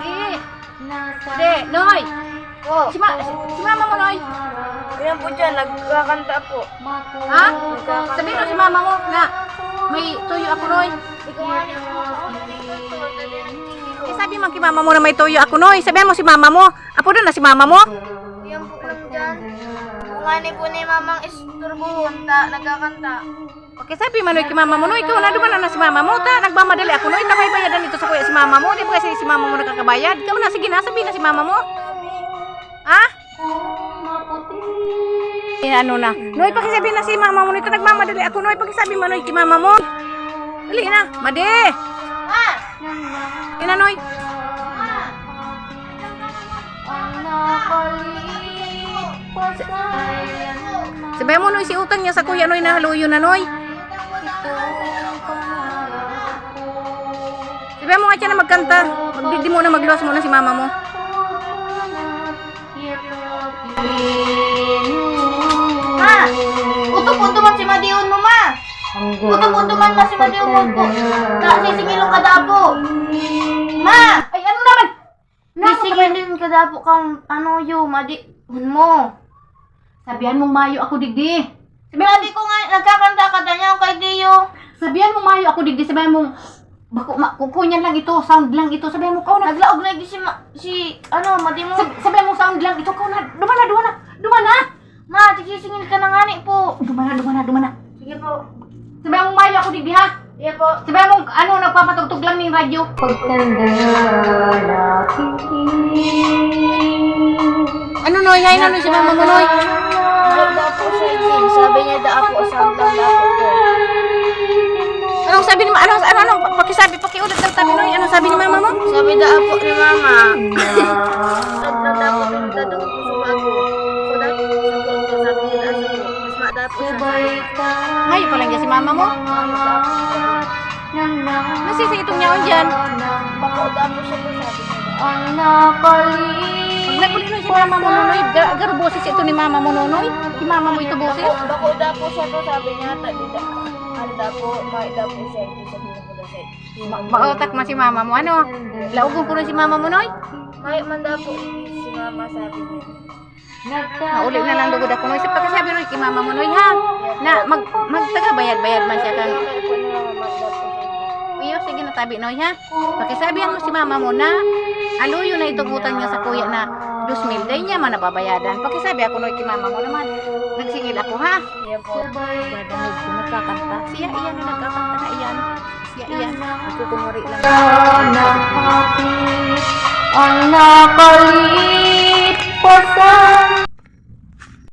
Di. Di, Noy. Po. Si, ma si mama mo, Noy. Yan po dyan, nagkakanta po. Ha? Sabihin mo si mama mo na may tuyo ako, Noy. Eh, sabi mo kay mama mo na may tuyo ako, Noy. Sabihan mo si mama mo. Apo doon na si mama mo. Bungani po ni mamang isturbuhon ta, nagkakanta. Okay, sabi mo, Noy, kay mama mo, Noy. Ikaw na duman na si mama mo. Ta, nagmamadali ako, Noy. Ta, may bayadan ito sa kuya si mama mo. Di ba kasi si mama mo nakakabayad? Ikaw na, sige na, sabihin na si mama mo. Ha? Eh, ano na? Noy, pakisabi na si mama mo nito. Nagmamadali ako, Noy. Pakisabi mo, Noy, kay mama mo. Dali na. Made. Ma! Dali na, Noy. Sabi mo, Noy, si utang niya sa kuya, Noy, nahaluyo na, Noy. Sabi mo nga siya na magkanta. Magdidi mo na magluwas mo na si mama mo. Ma! Uto-uto man si Madion mo, ma! Uto-uto man na si Madion mo po. Ta, sisingilong ka dapo. Ma! Ay, ano naman? Sisingilin ka dapo kang ano yo, Madion mo. Sabihan mong mayo ako digdi. Sabi ko nga, nagkakanta ka niya kay Dio. Sabihan mong mayo ako digdi. Sabihan mong bako ma, kukunyan lang ito, sound lang ito. Sabihan mo kau na. Naglaog na di si, ma, si ano, Madi mo. Sab, sabihan mo sound lang ito, kau na. Duma na, duma na. Duma na. Ma, sisingil ka na nga ni po. Duma na, duma na, duma na. Sige po. Sabihan mong mayo ako digdi ha. Sige po. Sabihan mong ano, nagpapatugtog lang ng radyo. Ano Noy? Hay na Noy si mama mo Noy. Po, sa po, sabi niya daw sa po. Mas ma daw po siya. Ngayon pa lang dyan si mama mo. Nasisi itong niyaon dyan. Bako daw po siya po, sabi niya. Pag naguli Noy si mama mo Noy, gar garo boses ito ni mama mo Noy. Si mama mo ito boses. Bako, bako daw po siya po, sabi niya. Tabi daw. Ano daw po, may daw po siya. Hindi siya po daw siya. Mautak man si mama mo. Ano? Laugon ko si mama mo Noy. May man daw po, si Mama sabi niya. Nauli na lang lugod ako Noy. Sa pakisabi Noy kay mama mo Noy ha. Na mag magtaga bayad-bayad man siya kang. Iyo, sige na tabi Noy ha. Pakisabihan mo si mama mo na aluyo na itong utang niya sa kuya na 2,000 day niya man nababayadan. Pakisabi ako Noy kay mama mo naman. Nagsingil ako ha. Iya po. Siya iyan na nagkakanta na iyan. Siya iyan. Nagkukumuri lang. Ang sa